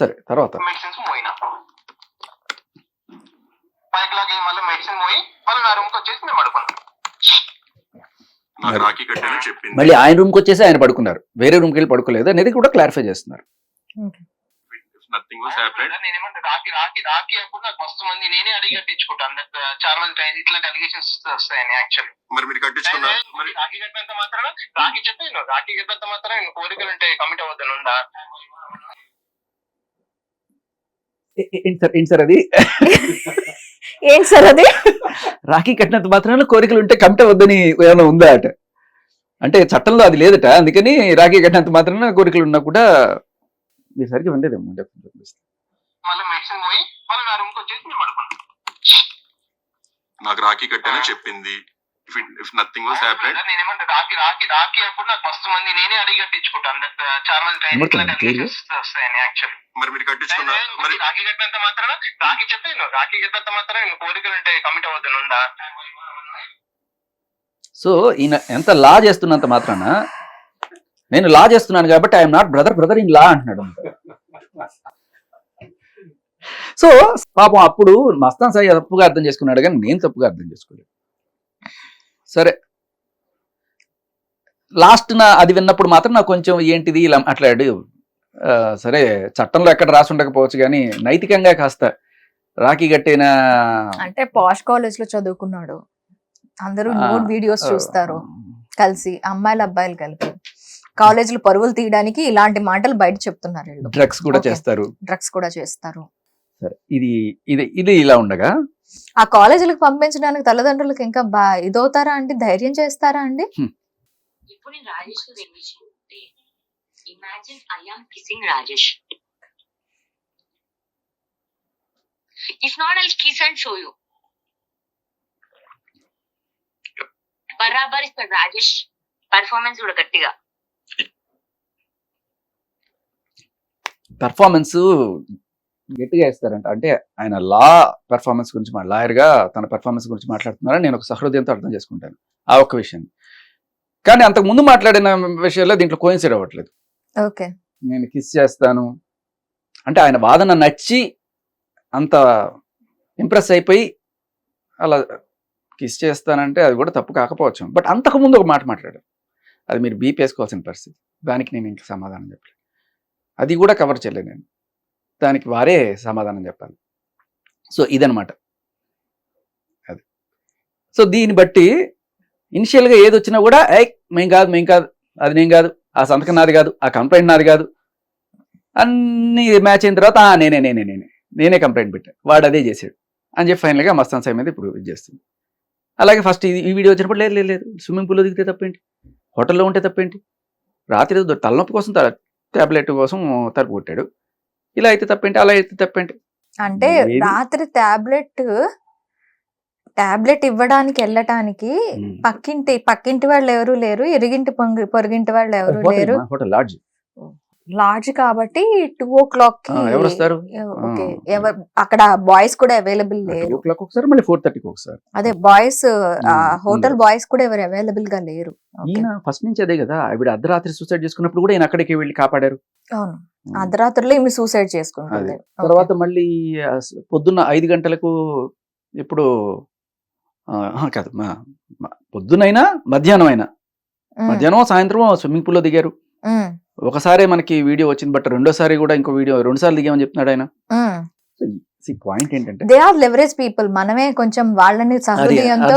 సరే తర్వాత. మెడిసిన్స్ పోయినా. పైకి లాగి మళ్ళీ మెడిసిన్ పోయి మళ్ళీ నా రూమ్కి వచ్చేసి మేము పడుకున్నాం. మళ్ళీ ఆయన రూమ్కి వచ్చేసి ఆయన పడుకున్నారు. వేరే రూమ్కి వెళ్ళి పడుకోలేదు. అనేది కూడా క్లారిఫై చేస్తున్నారు. నథింగ్ వాస్ హ్యాపెండ్ నేనేమంటే రాకి రాకి రాకి అప్పుడు నాకు మస్తు మంది నేనే అడిగి కట్టించుకుంటాను చాలా మంది టైం ఇట్లాంటి అలిగేషన్స్ వస్తాయని యాక్చువల్లీ మరి మీరు కట్టించుకున్నారు మరి రాఖీ కట్టినంత మాత్రాన రాఖీ చెప్పాను రాఖీ కట్టినంత మాత్రం కోరికలు ఉంటే కమిట్ అవ్వద్దని ఉందా ఏంటి సార్? ఏంటి సార్ అది? ఏంటి సార్ అది? రాఖీ కట్టినంత మాత్రాన కోరికలు ఉంటే కమిట వద్దని ఏమైనా ఉందా అట? అంటే చట్టంలో అది లేదట అందుకని రాఖీ కట్టినంత మాత్రాన కోరికలు ఉన్నా కూడా వచ్చేసి మేము పడుకున్నాం నాకు రాఖీ కట్టానని చెప్పింది. If if nothing was happened నేనేమంటే రాకి రాకి రాకి అప్పుడు నాకు మస్తు మంది నేనే అడిగి కట్టించుకుంటాను చాలా మంది టైం వస్తాయని యాక్చువల్లీ మరి మీరు కట్టించుకున్నారు మరి రాఖీ కట్టినంత మాత్రాన? రాఖీ చెప్పాను రాఖీ కట్టినంత మాత్రం నేను కోరికలు ఉంటే కమిట్ అవ్వద్దని ఉందా? సో ఈయన ఎంత లా చేస్తున్నంత మాత్రాన నేను లా చేస్తున్నాను కాబట్టి I'm not brother brother in law అంటున్నాడు. సో పాపం అప్పుడు మస్తాన్ సాయి తప్పుగా అర్థం చేసుకున్నాడు కానీ నేను తప్పుగా అర్థం చేసుకోలేదు. సరే. లాస్ట్ నా అది విన్నప్పుడు మాత్రం నాకు కొంచెం ఏంటిది ఇలా మాట్లాడు. సరే చట్టంలో ఎక్కడ రాసి ఉండకపోవచ్చు కానీ నైతికంగా కాస్త రాఖీ కట్టిన? అంటే పాష్ కాలేజ్లో చదువుకున్నాడు. అందరూ నోట్ వీడియోస్ చూస్తారు. కలిసి అమ్మాయిలు అబ్బాయిలు కలిపి. కాలేజీలు పరువులు తీయడానికి ఇలాంటి మాటలు బయట చెప్తున్నారు డ్రగ్స్ కూడా. చేస్తారు. డ్రగ్స్ కూడా చేస్తారు. సరే ఇది ఇది ఇది ఇలా ఉండగా ఆ కాలేజీలకు పంపించడానికి తల్లిదండ్రులకు ఇంకా బా ఇదవుతారా అండి? ధైర్యం చేస్తారా అండి? ఇప్పుడు నేను రాజేష్తో తెగించుకుంటే imagine I'm kissing Rajesh. If not I kiss and show you బరాబర్ ఇస్తాడు రాజేష్. పర్ఫార్మెన్స్ కూడా గట్టిగా. పెర్ఫార్మెన్స్ గట్టిగా ఇస్తారంట అంటే ఆయన లా పెర్ఫార్మెన్స్ గురించి మా లాయర్గా తన పెర్ఫార్మెన్స్ గురించి మాట్లాడుతున్నారని నేను ఒక సహృదయంతో అర్థం చేసుకుంటాను ఆ ఒక్క విషయం కానీ అంతకు ముందు మాట్లాడిన విషయాల్లో దీంట్లో కోయిన్సైడ్ అవ్వట్లేదు. ఓకే. నేను కిస్ చేస్తాను. అంటే ఆయన వాదన నచ్చి అంత ఇంప్రెస్ అయిపోయి అలా కిస్ చేస్తానంటే అది కూడా తప్పు కాకపోవచ్చు. బట్ అంతకు ముందు ఒక మాట మాట్లాడారు. అది మీరు బీప్ వేసుకోవాల్సిన పరిస్థితి. దానికి నేను ఇంకా సమాధానం చెప్పలేదు. అది కూడా కవర్ చేయలేదు నేను. దానికి వారే సమాధానం చెప్పాలి. సో ఇదనమాట అది. సో దీన్ని బట్టి ఇనిషియల్గా ఏది వచ్చినా కూడా ఏ మేం కాదు మేం కాదు అది నేను కాదు ఆ సంతకం నాది కాదు ఆ కంప్లైంట్ నాది కాదు అన్ని మ్యాచ్ అయిన తర్వాత నేనే నేనే నేనే నేనే కంప్లైంట్ పెట్టాను వాడు అదే చేశాడు. అని చెప్పి ఫైనల్గా మస్తాన్ సాయి మీద ఇప్పుడు ఇది చేస్తుంది. అలాగే ఫస్ట్ ఈ వీడియో వచ్చినప్పుడు లేదు లేదు లేదు. స్విమ్మింగ్ పూల్లో దిగితే తప్పేంటి? హోటల్లో ఉంటే తప్పేంటి? రాత్రి తలనొప్పి కోసం టాబ్లెట్ కోసం తలుపు కొట్టాడు. ఇలా అయితే తప్పేంటి అలా అయితే తప్పేంటి అంటే? రాత్రి టాబ్లెట్ టాబ్లెట్ ఇవ్వడానికి వెళ్ళటానికి. పక్కింటి పక్కింటి వాళ్ళు ఎవరు లేరు ఇరిగింటి పొంగి పొరుగింటి వాళ్ళు ఎవరు లేరు మా హోటల్ లాడ్జ్ లాడ్జ్ కాబట్టి టూ ఓ క్లాక్ ఎవరు వస్తారు? ఓకే. ఎవరు అక్కడ బాయ్స్ కూడా అవైలబుల్ లేరు. క్లాక్ ఒకసారి మళ్ళీ ఫోర్ థర్టీకి ఒకసారి. అదే బాయ్స్ హోటల్. బాయ్స్ కూడా ఎవరు అవైలబుల్గా లేరు. ఈయన ఫస్ట్ నుంచి అదే కదా ఆవిడ అర్ధరాత్రి సూసైడ్ చేసుకున్నప్పుడు కూడా ఈయన అక్కడికి వెళ్ళి కాపాడారు. అవును. అర్ధరాత్రిలో ఈమె సూసైడ్ చేసుకుంటుంది. తర్వాత మళ్ళీ పొద్దున్న ఐదు గంటలకు ఇప్పుడు కాదు పొద్దునైనా మధ్యాహ్నం అయినా. మధ్యాహ్నం సాయంత్రం స్విమ్మింగ్ పూల్లో దిగారు. ఒకసారి మనకి వీడియో వచ్చింది బట్ రెండోసారి కూడా ఇంకో వీడియో రెండు సార్లు దిగామని చెప్తున్నాడు ఆయన. ఉమ్. పాయింట్ ఏంటంటే దే ఆర్ లెవరేజ్ పీపుల్ మనమే కొంచెం వాళ్ళని సహృదయంతో.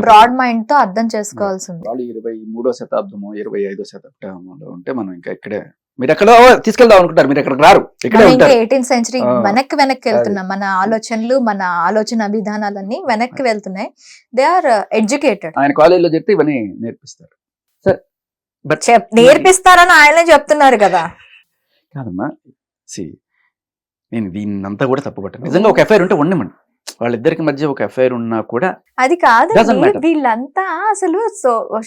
బ్రాడ్ మైండ్తో అర్థం చేసుకోవాల్సింది. వాళ్ళు ఇరవై మూడో శతాబ్దము ఇరవై ఐదో శతాబ్దంలో ఉంటే మనం ఇంకా ఇక్కడే మీరు ఎక్కడో తీసుకెళ్దాం అనుకుంటారు మీరు ఎక్కడికి రారు ఎయిటీన్త్ సెంచరీ వెనక్కి వెనక్కి వెళ్తున్నాం. మన ఆలోచనలు మన ఆలోచన విధానాలన్నీ వెనక్కి వెళ్తున్నాయి. దే ఆర్ ఎడ్యుకేటెడ్ ఆయన కాలేజీలో చెప్తే ఇవన్నీ నేర్పిస్తారు. బట్ నేర్పిస్తారని ఆయనే చెప్తున్నారు కదా. కాదమ్మా సి నేను దీన్నంతా కూడా తప్పుపట్టాను నిజంగా ఒక ఎఫ్ఐఆర్ ఉంటే ఉండమండి వాళ్ళిద్దరికి మధ్య ఒక ఎఫ్ఐఆర్ ఉన్నా కూడా అది matter. వీళ్ళంతా అసలు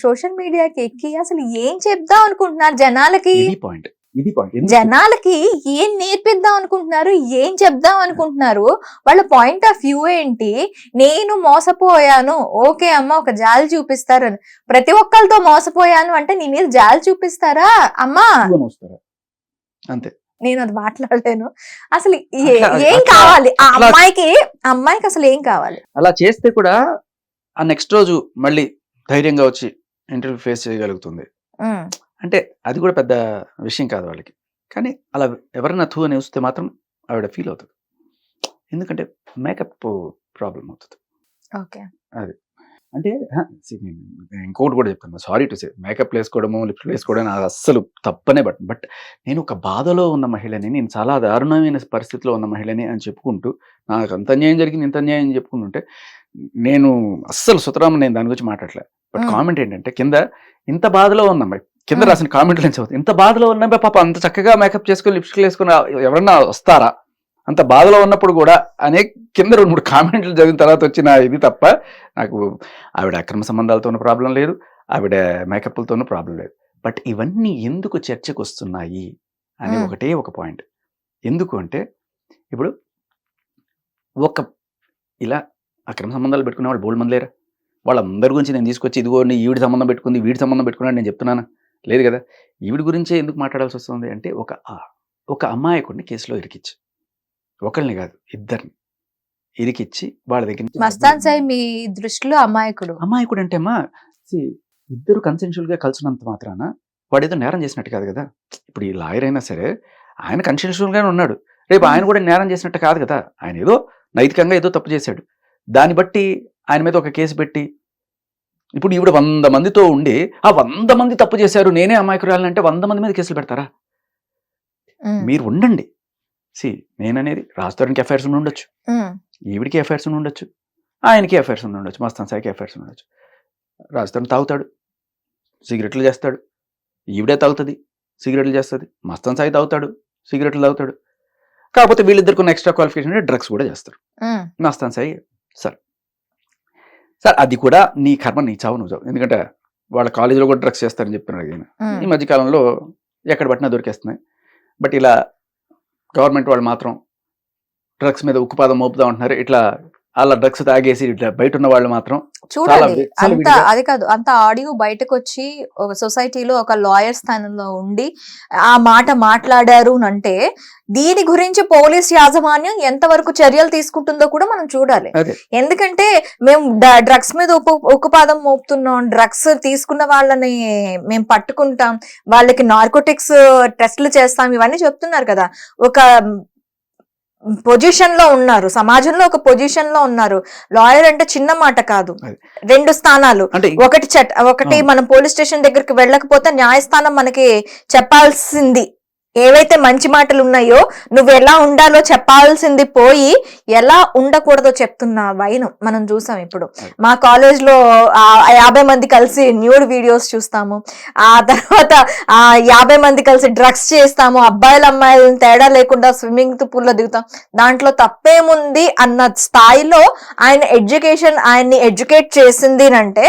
సోషల్ మీడియాకి ఎక్కి అసలు ఏం చెప్దాం అనుకుంటున్నారు జనాలకి? పాయింట్ ఇది పాయింట్ జనాలకి ఏం నేర్పిద్దాం అనుకుంటున్నారు ఏం చెప్దాం అనుకుంటున్నారు వాళ్ళ పాయింట్ ఆఫ్ వ్యూ ఏంటి? నేను మోసపోయాను. ఓకే అమ్మ ఒక జాలి చూపిస్తారు అని. ప్రతి ఒక్కరితో మోసపోయాను అంటే నీ మీద జాలి చూపిస్తారా అమ్మా? అంతే. నేను అది మాట్లాడలేను. అసలు ఏ- కావాలి? ఆ అమ్మాయికి అమ్మాయికి అసలు ఏం కావాలి? అలా చేస్తే కూడా ఆ నెక్స్ట్ రోజు మళ్ళీ ధైర్యంగా వచ్చి ఇంటర్వ్యూ ఫేస్ చేయగలుగుతుంది. అంటే అది కూడా పెద్ద విషయం కాదు వాళ్ళకి. కానీ అలా ఎవరైనా థూ అని వస్తే మాత్రం ఆవిడ ఫీల్ అవుతుంది. ఎందుకంటే మేకప్ ప్రాబ్లం అవుతుంది. ఓకే. అంటే see, నేను ఇంకోటి కూడా చెప్తాను సారీ టు సే మేకప్ వేసుకోవడము లిప్స్టిక్ వేసుకోవడం నాకు అస్సలు తప్పనే బట్ బట్ నేను ఒక బాధలో ఉన్న మహిళని నేను చాలా దారుణమైన పరిస్థితిలో ఉన్న మహిళని అని చెప్పుకుంటూ నాకు అంత అన్యాయం జరిగింది ఇంత అన్యాయం చెప్పుకుంటుంటే నేను అస్సలు సుతరాము నేను దాని గురించి మాట్లాడలే. బట్. కామెంట్ ఏంటంటే కింద ఇంత బాధలో ఉన్న కింద. రాసిన కామెంట్లు నుంచి చదువుతాను ఇంత బాధలో ఉన్న పాప అంత చక్కగా మేకప్ చేసుకొని లిప్స్టిక్ వేసుకొని ఎవరన్నా వస్తారా? అంత బాధలో ఉన్నప్పుడు కూడా అనే కింద రెండు మూడు కామెంట్లు చదివిన తర్వాత వచ్చిన ఇది తప్ప నాకు ఆవిడ అక్రమ సంబంధాలతో ఉన్న ప్రాబ్లం లేదు ఆవిడ మేకప్లతోనూ ప్రాబ్లం లేదు. బట్ ఇవన్నీ ఎందుకు చర్చకు వస్తున్నాయి అని. ఒకటే ఒక పాయింట్ ఎందుకు అంటే ఇప్పుడు ఒక ఇలా అక్రమ సంబంధాలు పెట్టుకునే వాళ్ళు బోల్డ్ మంది లేరా? వాళ్ళందరి గురించి నేను తీసుకొచ్చి ఇదిగో నీ ఈవిడి సంబంధం పెట్టుకుంది వీడి సంబంధం పెట్టుకున్నాడు నేను చెప్తున్నాను? లేదు కదా? ఈవిడి గురించే ఎందుకు మాట్లాడాల్సి వస్తుంది అంటే ఒక ఒక అమ్మాయకుడిని కేసులో ఇరికిచ్చి ఒకళ్ళని కాదు ఇద్దరిని ఇరికిచ్చి వాళ్ళ దగ్గర నుంచి మస్తాన్ సాయి మీ దృష్టిలో అమాయకుడు. అమాయకుడు అంటే అమ్మా ఇద్దరు కన్సెన్షువల్గా కలిసినంత మాత్రాన వాడు ఏదో నేరం చేసినట్టు కాదు కదా? ఇప్పుడు ఈ లాయర్ అయినా సరే ఆయన కన్సెన్షువల్ గానే ఉన్నాడు. రేపు ఆయన కూడా నేరం చేసినట్టు కాదు కదా? ఆయన ఏదో నైతికంగా ఏదో తప్పు చేశాడు. దాన్ని బట్టి ఆయన మీద ఒక కేసు పెట్టి ఇప్పుడు ఈవిడ వంద మందితో ఉండి ఆ వంద మంది తప్పు చేశారు నేనే అమాయకురాలని అంటే వంద మంది మీద కేసులు పెడతారా? మీరు ఉండండి. సి నేననేది రాజధానికి ఎఫ్ఐఆర్స్ ఉండొచ్చు. ఈవిడికి ఎఫైర్స్ ఉండొచ్చు. ఆయనకి ఎఫైర్స్ ఉండొచ్చు. మస్తాన్ సాయికి ఎఫైర్స్ ఉండొచ్చు. రాజస్థాన్ తాగుతాడు. సిగరెట్లు చేస్తాడు. ఈవిడే తాగుతుంది. సిగరెట్లు చేస్తుంది. మస్తాన్ సాయి తాగుతాడు. సిగరెట్లు తాగుతాడు. కాకపోతే వీళ్ళిద్దరికి ఉన్న ఎక్స్ట్రా క్వాలిఫికేషన్ అంటే డ్రగ్స్ కూడా చేస్తారు. మస్తాన్ సాయి సార్ సార్ అది కూడా నీ కర్మ నీ చావు నువ్వు చావు ఎందుకంటే వాళ్ళ కాలేజీలో కూడా డ్రగ్స్ చేస్తారని చెప్తున్నాడు ఈయన. ఉమ్. ఈ మధ్యకాలంలో ఎక్కడ పట్టినా దొరికేస్తున్నాయి. బట్ ఇలా గవర్నమెంట్ వాళ్ళు మాత్రం డ్రగ్స్ మీద ఉక్కుపాదం మోపుతా ఉంటున్నారు ఇట్లా అలా డ్రగ్స్ తాగేసి బయట ఉన్న వాళ్ళు మాత్రం చూడాలి అంత అది కాదు అంత ఆడియో బయటకు వచ్చి ఒక సొసైటీలో ఒక లాయర్ స్థానంలో ఉండి ఆ మాట మాట్లాడారు అంటే దీని గురించి పోలీస్ యాజమాన్యం ఎంతవరకు చర్యలు తీసుకుంటుందో కూడా మనం చూడాలి. ఎందుకంటే మేము డ్రగ్స్ మీద ఉప్పు ఉక్కుపాదం మోపుతున్నాం డ్రగ్స్ తీసుకున్న వాళ్ళని మేము పట్టుకుంటాం వాళ్ళకి నార్కోటిక్స్ టెస్ట్లు చేస్తాం ఇవన్నీ చెప్తున్నారు కదా ఒక పొజిషన్లో ఉన్నారు. సమాజంలో ఒక పొజిషన్లో ఉన్నారు. లాయర్ అంటే చిన్న మాట కాదు. రెండు స్థానాలు. ఒకటి చట్ ఒకటి. మనం పోలీస్ స్టేషన్ దగ్గరికి వెళ్ళకపోతే న్యాయస్థానం మనకి చెప్పాల్సింది. ఏవైతే మంచి మాటలు ఉన్నాయో నువ్వు ఎలా ఉండాలో చెప్పాల్సింది పోయి ఎలా ఉండకూడదో చెప్తున్న వైనం మనం చూసాం ఇప్పుడు. మా కాలేజ్లో యాభై మంది కలిసి న్యూడ్ వీడియోస్ చూస్తాము ఆ తర్వాత ఆ యాభై మంది కలిసి డ్రగ్స్ చేస్తాము అబ్బాయిలు అమ్మాయిలను తేడా లేకుండా స్విమ్మింగ్ పూల్లో దిగుతాం దాంట్లో తప్పేముంది అన్న స్థాయిలో ఆయన ఎడ్యుకేషన్ ఆయన్ని ఎడ్యుకేట్ చేసింది అంటే.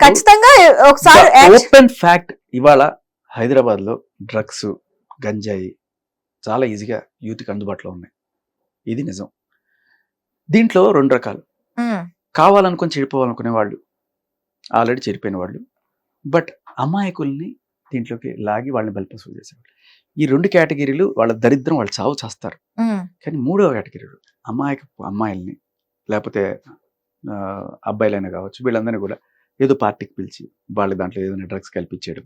ఖచ్చితంగా ఒకసారి ఓపెన్ ఫ్యాక్ట్ ఇవాళ హైదరాబాద్లో డ్రగ్స్ గంజాయి చాలా ఈజీగా యూత్కి అందుబాటులో ఉన్నాయి. ఇది నిజం. దీంట్లో రెండు రకాలు. కావాలనుకొని చెడిపోవాలనుకునే వాళ్ళు ఆల్రెడీ చెడిపోయిన వాళ్ళు. బట్ అమాయకుల్ని దీంట్లోకి లాగి వాళ్ళని బలిపశువు చేసేవాళ్ళు. ఈ రెండు కేటగిరీలు వాళ్ళ దరిద్రం వాళ్ళు చావు చేస్తారు. కానీ మూడవ కేటగిరీలు అమాయక అమ్మాయిల్ని లేకపోతే అబ్బాయిలైనా కావచ్చు వీళ్ళందరినీ కూడా ఏదో పార్టీకి పిలిచి వాళ్ళ దాంట్లో ఏదైనా డ్రగ్స్ కల్పించేయడం.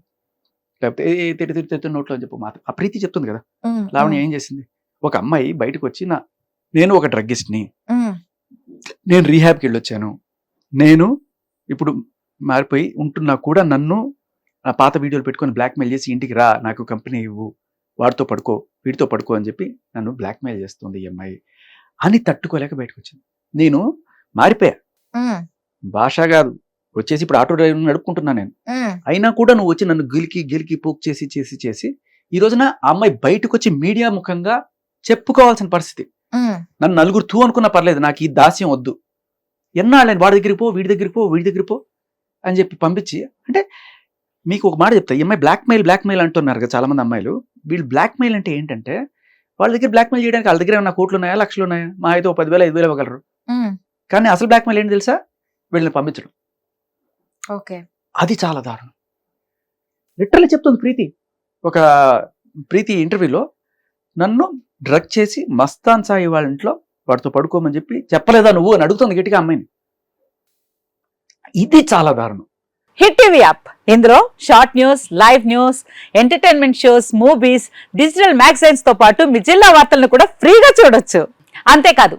లేకపోతే ఏ తిట్టి తిట్టి తిట్టి నోట్లో అని చెప్పి మాత్రం. ఆ ప్రీతి చెప్తుంది కదా. లావణ్య ఏం చేసింది? ఒక అమ్మాయి బయటకు వచ్చి నా నేను ఒక డ్రగ్గిస్ట్ని. నేను రీహాబ్కి వెళ్ళొచ్చాను. నేను ఇప్పుడు మారిపోయి ఉంటున్నా కూడా నన్ను ఆ పాత వీడియోలు పెట్టుకొని బ్లాక్మెయిల్ చేసి ఇంటికి రా నాకు కంపెనీ ఇవ్వు. వాడితో పడుకో వీడితో పడుకో అని చెప్పి నన్ను బ్లాక్మెయిల్ చేస్తుంది ఈ అమ్మాయి. అని తట్టుకోలేక బయటకు వచ్చింది. నేను మారిపోయా. భాష కాదు వచ్చేసి ఇప్పుడు ఆటో డ్రైవర్ నడుపుకుంటున్నా నేను. అయినా కూడా నువ్వు వచ్చి నన్ను గిలికి గిలికి పోక్ చేసి చేసి చేసి ఈ రోజున ఆ అమ్మాయి బయటకు వచ్చి మీడియా ముఖంగా చెప్పుకోవాల్సిన పరిస్థితి. నన్ను నలుగురు తూ అనుకున్నా పర్లేదు నాకు ఈ దాస్యం వద్దు. ఎన్నాళ్ళని వాడి దగ్గరికి పో వీడి దగ్గరికి పో వీడి దగ్గరికి పో అని చెప్పి పంపించి అంటే మీకు ఒక మాట చెప్తా ఈ అమ్మాయి బ్లాక్మెయిల్ బ్లాక్మెయిల్ అంటున్నారు కదా చాలా మంది అమ్మాయిలు. వీళ్ళు బ్లాక్మెయిల్ అంటే ఏంటంటే వాళ్ళ దగ్గర బ్లాక్మెయిల్ చేయడానికి వాళ్ళ దగ్గర ఏమైనా కోట్లు ఉన్నాయా లక్షలు ఉన్నాయా? మా అయితే ఒక పదివేల ఐదు వేలు ఇవ్వగలరు కానీ అసలు బ్లాక్మెయిల్ ఏంటి తెలుసా? వీళ్ళని పంపించడం. ఓకే. అది చాలా దారుణం. లిటరల్లీ చెప్తుంది ప్రీతి. ఒక ప్రీతి ఇంటర్వ్యూలో నన్ను డ్రగ్ చేసి మస్తాన్ సాయి వాళ్ళ ఇంట్లో వాడితో పడుకోమని చెప్పి చెప్పలేదా నువ్వు అని అడుగుతుంది గట్టిగా అమ్మాయిని. ఇది చాలా దారుణం. Hit TV app. ఇందులో short news live news entertainment shows movies digital మ్యాగజైన్స్తో పాటు మీ జిల్లా వార్తలను కూడా ఫ్రీగా చూడొచ్చు. అంతేకాదు